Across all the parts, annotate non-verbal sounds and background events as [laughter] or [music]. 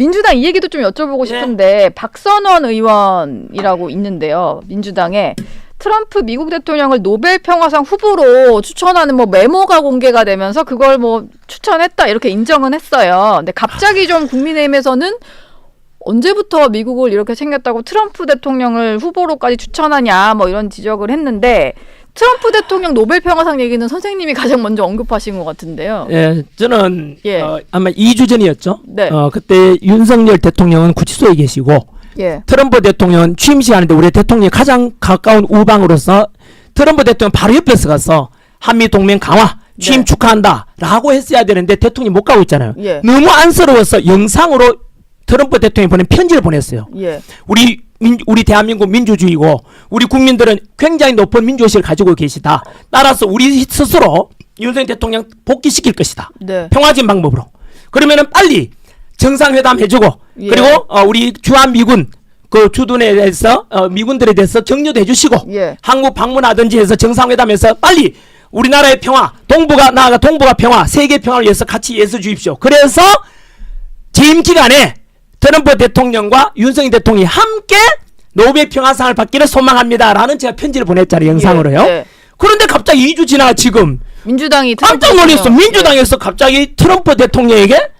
민주당 이 얘기도 좀 여쭤보고 싶은데 박선원 의원이라고 있는데요. 민주당에 트럼프 미국 대통령을 노벨 평화상 후보로 추천하는 뭐 메모가 공개가 되면서 그걸 뭐 추천했다 이렇게 인정은 했어요. 근데 갑자기 좀 국민의힘에서는 언제부터 미국을 이렇게 챙겼다고 트럼프 대통령을 후보로까지 추천하냐 뭐 이런 지적을 했는데 트럼프 대통령 노벨 평화상 얘기는 선생님이 가장 먼저 언급하신 것 같은데요. 예, 저는 예. 어, 아마 2주 전이었죠. 네. 어, 그때 윤석열 대통령은 구치소에 계시고 예. 트럼프 대통령은 취임식하는데 우리 대통령이 가장 가까운 우방으로서 트럼프 대통령 바로 옆에서 가서 한미 동맹 강화 취임 네. 축하한다라고 했어야 되는데 대통령이 못 가고 있잖아요. 예. 너무 안쓰러워서 영상으로 트럼프 대통령이 보낸 편지를 보냈어요. 예. 우리 민, 우리 대한민국 민주주의고 우리 국민들은 굉장히 높은 민주의식을 가지고 계시다. 따라서 우리 스스로 윤석열 대통령 복귀시킬 것이다. 네. 평화적인 방법으로. 그러면은 빨리 정상회담 해주고 예. 그리고 어, 우리 주한 미군 그 주둔에 대해서 어, 미군들에 대해서 격려도 해주시고 예. 한국 방문하든지 해서 정상회담에서 빨리 우리나라의 평화, 동북아 나아가 동북아 평화, 세계 평화를 위해서 같이 애써 주십시오. 그래서 재임 기간에 트럼프 대통령과 윤석열 대통령이 함께 노벨 평화상을 받기를 소망합니다 라는 제가 편지를 보냈잖아요 영상으로요. 예, 예. 그런데 갑자기 2주 지나 지금 민주당이 깜짝 놀랐어. 민주당에서 갑자기 트럼프 대통령에게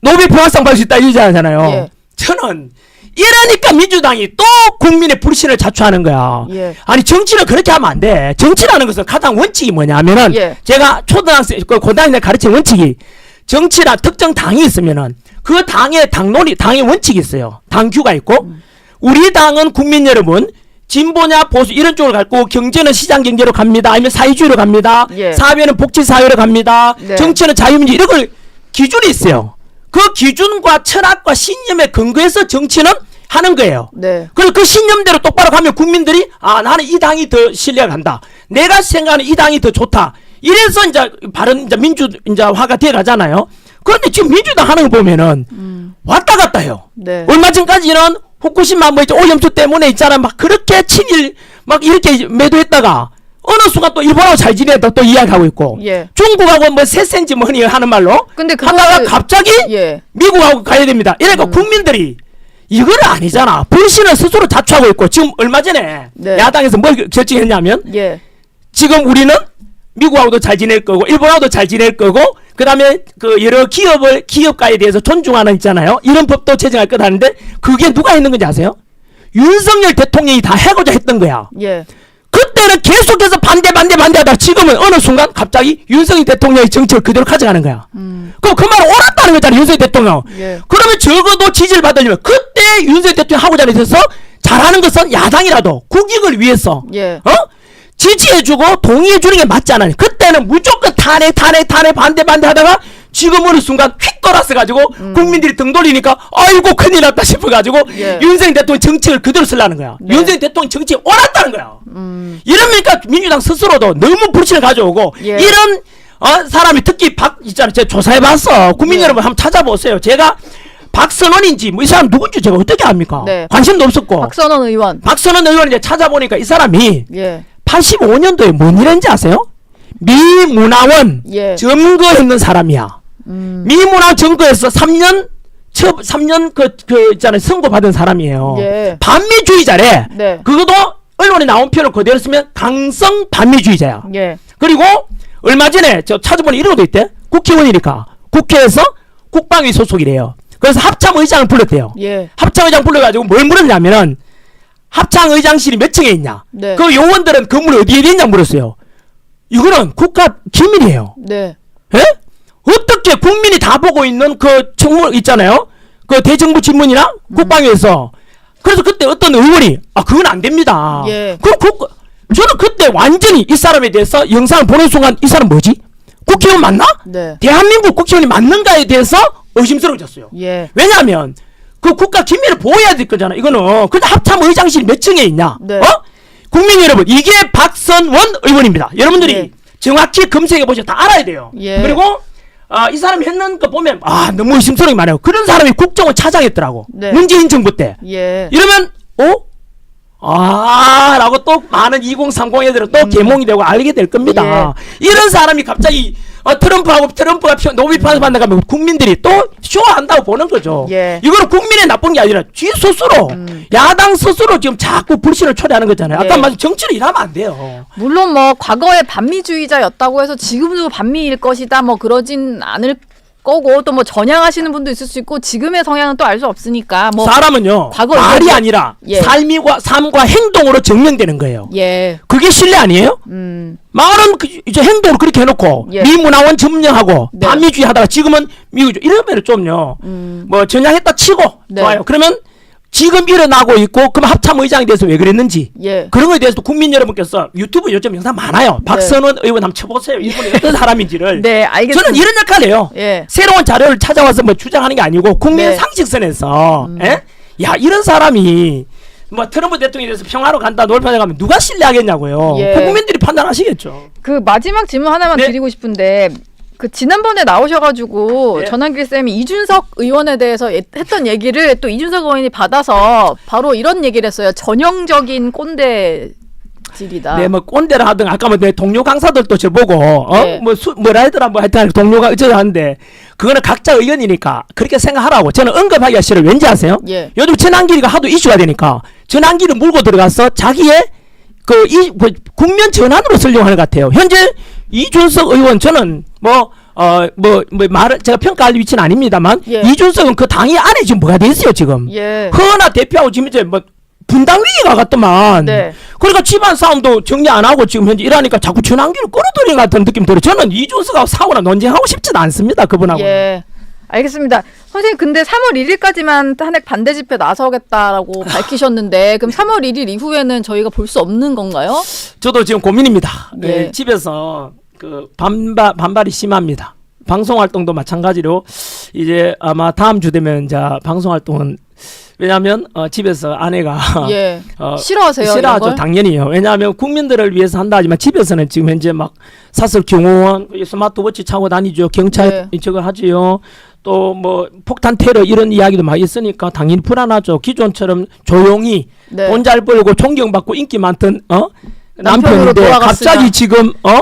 노벨 평화상 받을 수 있다 이러잖아요. 예. 저는 이러니까 민주당이 또 국민의 불신을 자초하는 거야. 예. 아니 정치를 그렇게 하면 안 돼. 정치라는 것은 가장 원칙이 뭐냐면은 예. 제가 초등학생 그 고등학생 때 가르친 원칙이 정치라 특정 당이 있으면은 그 당의 당론이 당의 원칙이 있어요. 당규가 있고 음. 우리 당은 국민 여러분 진보냐 보수 이런 쪽으로 갈고 경제는 시장 경제로 갑니다. 아니면 사회주의로 갑니다. 예. 사회는 복지 사회로 갑니다. 네. 정치는 자유민주 이런 걸 기준이 있어요. 그 기준과 철학과 신념에 근거해서 정치는 하는 거예요. 네. 그래서 그 신념대로 똑바로 가면 국민들이 아 나는 이 당이 더 신뢰가 간다. 내가 생각하는 이 당이 더 좋다. 이래서 이제 바른 이제 민주 이제 화가 돼 가잖아요. 그런데 지금 민주당 하는 거 보면은 왔다 갔다 해요. 네. 얼마 전까지는 후쿠시마 뭐 오염수 때문에 있잖아 막 그렇게 친일 막 이렇게 매도했다가 어느 순간 또 일본하고 잘 지내다 또 이야기하고 있고 예. 중국하고 뭐 세센지 뭐니 하는 말로 근데 그거를- 하다가 갑자기 예. 미국하고 가야 됩니다. 이러니까 국민들이 이건 아니잖아. 불신을 스스로 자초하고 있고 지금 얼마 전에 네. 야당에서 뭘 결정했냐면 예. 지금 우리는 미국하고도 잘 지낼 거고 일본하고도 잘 지낼 거고 그다음에 그 여러 기업을 기업가에 대해서 존중하는 있잖아요. 이런 법도 제정할 거다 하는데 그게 누가 했는 건지 아세요? 윤석열 대통령이 다 해고자 했던 거야. 예. 그때는 계속해서 반대 반대 반대하다 지금은 어느 순간 갑자기 윤석열 대통령의 정책을 그대로 가져가는 거야. 그럼 그 말은 옳았다는 거잖아 윤석열 대통령. 예. 그러면 적어도 지지를 받으려면 그때 윤석열 대통령 하고자 해서 잘하는 것은 야당이라도 국익을 위해서 예. 어 지지해주고 동의해주는 게 맞지 않아요. 그때는 무조건 탄핵 탄핵 탄핵 반대 반대 하다가 지금 어느 순간 휙 돌아서 가지고 국민들이 등 돌리니까 아이고 큰일 났다 싶어가지고 음. 예. 윤석열 대통령 정책을 그대로 쓰려는 거야. 네. 윤석열 대통령 정책이 옳았다는 거야. 음. 이러니까 민주당 스스로도 너무 불신을 가져오고 예. 이런 어, 사람이 특히 박 있잖아요. 제가 조사해봤어. 국민 예. 여러분 한번 찾아보세요. 제가 박선원인지 뭐 이 사람 누군지 제가 어떻게 압니까? 네. 관심도 없었고 박선원 의원. 박선원 의원 이제 찾아보니까 이 사람이 예. 85년도에 뭔 일했는지 아세요? 미문화원 예. 점거했는 사람이야. 음. 미문화 점거에서 3년 처 3년 그, 그 있잖아요 선고 받은 사람이에요. 예. 반미주의자래. 네. 그것도 언론에 나온 표현을 그대로 쓰면 강성 반미주의자야. 예. 그리고 얼마 전에 저 찾아보니 이런 것도 있대. 국회의원이니까 국회에서 국방위 소속이래요. 그래서 합참 의장을 불렀대요. 예. 합창의장 불러가지고 뭘 물었냐면은 합창 의장실이 몇 층에 있냐. 네. 그 요원들은 건물 어디에 있냐 물었어요. 이거는 국가 기밀이에요. 네. 예? 어떻게 국민이 다 보고 있는 그 청문 있잖아요. 그 대정부 질문이나 국방위에서 그래서 그때 어떤 의원이 아 그건 안 됩니다. 예. 그, 그 저는 그때 완전히 이 사람에 대해서 영상을 보는 순간 이 사람 뭐지? 국회의원 맞나? 네. 대한민국 국회의원이 맞는가에 대해서 의심스러워졌어요. 예. 왜냐하면 그 국가 기밀을 보호해야 될 거잖아. 이거는 근데 합참 의장실 몇 층에 있냐? 네. 어? 국민 여러분 이게 박선원 의원입니다. 여러분들이 예. 정확히 검색해 보셔 다 알아야 돼요. 예. 그리고 아, 이 사람이 했는 거 보면 아 너무 의심스러운 게 많아요. 그런 사람이 국정을 차장했더라고. 네. 문재인 정부 때. 예. 이러면 어? 아, 라고 또 많은 2030 애들은 또 개몽이 되고 알게 될 겁니다. 이런 사람이 갑자기 어, 트럼프하고 트럼프가 표- 노벨 평화상 받는 가면 국민들이 또 쇼한다고 보는 거죠. 예. 이거는 국민의 나쁜 게 아니라 지 스스로 야당 스스로 지금 자꾸 불신을 초래하는 거잖아요. 아까 예. 말씀 정치를 일하면 안 돼요. 물론 뭐 과거에 반미주의자였다고 해서 지금도 반미일 것이다 뭐 그러진 않을 거고 또 뭐 전향하시는 분도 있을 수 있고 지금의 성향은 또 알 수 없으니까 뭐 사람은요 과거 말이 이제- 아니라 예. 삶과 삶과 행동으로 증명되는 거예요. 예. 그게 신뢰 아니에요? 음. 말은 그- 이제 행동으로 그렇게 해놓고 예. 미문화원 점령하고 네. 반미주의 하다가 지금은 미국이죠. 이러면 좀요 뭐 전향했다 치고 음. 네. 좋아요. 그러면 지금 일어나고 있고 그럼 합참 의장에 대해서 왜 그랬는지 예. 그런 거에 대해서 국민 여러분께서 유튜브 요즘 영상 많아요. 박선원 의원 한번 쳐보세요. 이분이 어떤 사람인지를. [laughs] 네, 알겠습니다. 저는 이런 역할을 해요. 예. 새로운 자료를 찾아와서 뭐 주장하는 게 아니고 국민 네. 의 상식선에서 예? 야 이런 사람이 뭐 트럼프 대통령에 대해서 평화로 간다 노벨평화 가면 누가 신뢰하겠냐고요. 예. 국민들이 판단하시겠죠. 그 마지막 질문 하나만 네. 드리고 싶은데 그 지난번에 나오셔가지고 네. 전환길 쌤이 이준석 의원에 대해서 예- 했던 얘기를 또 이준석 의원이 받아서 바로 이런 얘기를 했어요. 전형적인 꼰대질이다. 네, 뭐 꼰대라 하든 아까 뭐 내 동료 강사들도 저보고 네. 어뭐 뭐라 하더라 뭐 하여튼 동료가 어쩌다 하는데 그거는 각자 의견이니까 그렇게 생각하라고 저는 언급하기가 싫어요. 왠지 아세요? 예. 요즘 전환길이가 하도 이슈가 되니까 전환길을 물고 들어가서 자기의 그이 그 국면 전환으로 쓰려고 하는 것 같아요. 현재 이준석 의원 저는 뭐 어 뭐 뭐 말을 제가 평가할 위치는 아닙니다만 예. 이준석은 그 당이 안에 지금 뭐가 돼 있어요 지금. 예. 허나 대표하고 지금 이제 뭐 분당 위기가 갔더만. 네. 그러니까 집안 싸움도 정리 안 하고 지금 현재 이러니까 자꾸 전환기를 끌어들이는 것 같은 느낌 들어요. 저는 이준석하고 사고나 논쟁하고 싶지도 않습니다. 그분하고. 예. 알겠습니다. 선생님 근데 3월 1일까지만 탄핵 반대 집회 나서겠다라고 밝히셨는데 그럼 3월 1일 이후에는 저희가 볼 수 없는 건가요? 저도 지금 고민입니다. 예. 예, 집에서 그 반발 반발이 심합니다. 방송 활동도 마찬가지로 이제 아마 다음 주 되면 이제 방송 활동은 왜냐하면 어, 집에서 아내가 [laughs] 예. [laughs] 어, 싫어하세요? 싫어하죠. 당연히요. 왜냐하면 국민들을 위해서 한다 하지만 집에서는 지금 현재 막 사설 경호원 이 스마트워치 차고 다니죠. 경찰 네. 저거 하지요. 또 뭐 폭탄 테러 이런 이야기도 많이 있으니까 당연히 불안하죠. 기존처럼 조용히 네. 돈잘 벌고 존경받고 인기 많던 어 남편으로 남편인데. 갑자기 지금 어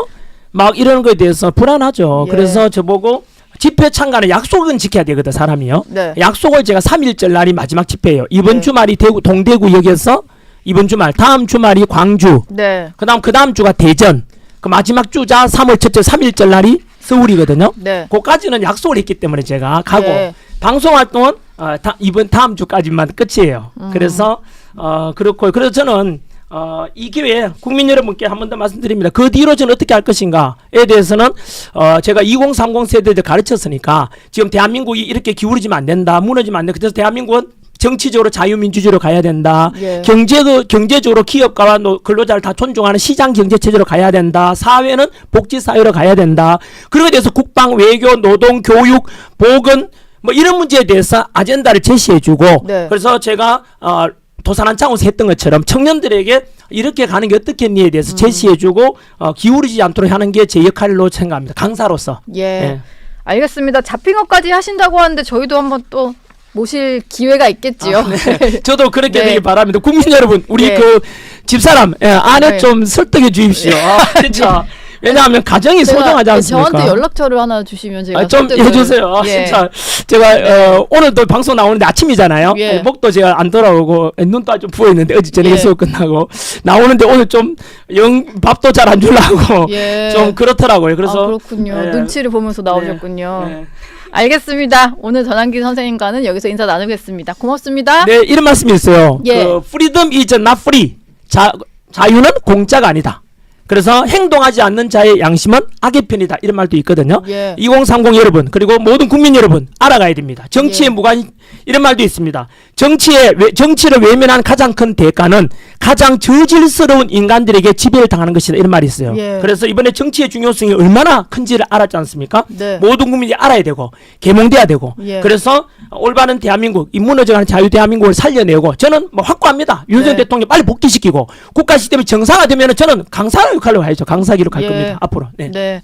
막 이런 거에 대해서 불안하죠. 예. 그래서 저보고 집회 참가는 약속은 지켜야 되거든 사람이요. 네. 약속을 제가 3일절 날이 마지막 집회예요. 이번 네. 주말이 대구 동대구역에서 이번 주말 다음 주말이 광주 네. 그다음 그다음 주가 대전 그 마지막 주자 3월 첫째 3일절 날이 서울이거든요. 네. 그까지는 약속을 했기 때문에 제가 가고 네. 방송 활동은 어, 다, 이번 다음 주까지만 끝이에요. 음. 그래서 어 그렇고 그래서 저는 어, 이 기회에 국민 여러분께 한 번 더 말씀드립니다. 그 뒤로 저는 어떻게 할 것인가에 대해서는 어, 제가 2030 세대들 가르쳤으니까 지금 대한민국이 이렇게 기울어지면 안 된다, 무너지면 안 된다. 그래서 대한민국은 정치적으로 자유민주주의로 가야 된다. 예. 경제 경제적으로 기업가와 노- 근로자를 다 존중하는 시장 경제 체제로 가야 된다. 사회는 복지 사회로 가야 된다. 데 대해서 국방, 외교, 노동, 교육, 보건 뭐 이런 문제에 대해서 아젠다를 제시해주고 네. 그래서 제가 어, 도산한 창원에서 했던 것처럼 청년들에게 이렇게 가는 게 어떻겠니에 대해서 음. 제시해주고 어, 기울이지 않도록 하는 게 제 역할로 생각합니다. 강사로서. 예. 예. 알겠습니다. 잡핑어까지 하신다고 하는데 저희도 한번 또 모실 기회가 있겠지요. 아, 네. [laughs] 저도 그렇게 네. 되길 바랍니다. 국민 여러분, 우리 네. 그 집사람 예, 아내 네. 좀 설득해 주십시오. 아, 진짜. 왜냐하면 가정이 제가 소중하지 않습니까? 저한테 연락처를 하나 주시면 제가 아, 좀 설득을- 해주세요. 아, 예. 진짜 제가 어, 오늘도 방송 나오는데 아침이잖아요. 예. 목도 제가 안 돌아오고 눈도 좀 부어 있는데 어제 저녁에 예. 수업 끝나고 나오는데 오늘 좀 영 밥도 잘 안 주려고 [laughs] 예. 좀 그렇더라고요. 그래서 아, 그렇군요. 예. 눈치를 보면서 나오셨군요. 네. 알겠습니다. 오늘 전환기 선생님과는 여기서 인사 나누겠습니다. 고맙습니다. 네, 이런 말씀이 있어요. 예. 그 freedom is not free. 자, 자유는 공짜가 아니다. 그래서 행동하지 않는 자의 양심은 악의 편이다. 이런 말도 있거든요. 예. 2030 여러분 그리고 모든 국민 여러분 알아가야 됩니다. 정치에 예. 무관 이런 말도 있습니다. 정치에 외- 정치를 외면한 가장 큰 대가는 가장 저질스러운 인간들에게 지배를 당하는 것이다. 이런 말이 있어요. 예. 그래서 이번에 정치의 중요성이 얼마나 큰지를 알았지 않습니까? 네. 모든 국민이 알아야 되고 개몽돼야 되고 예. 그래서 올바른 대한민국 이 무너져가는 자유 대한민국을 살려내고 저는 뭐 확고합니다. 윤석열 네. 대통령 빨리 복귀시키고 국가 시스템이 정상화되면 저는 강사 역할로 해야죠. 강사기로 갈 예. 겁니다. 앞으로. 네. 네.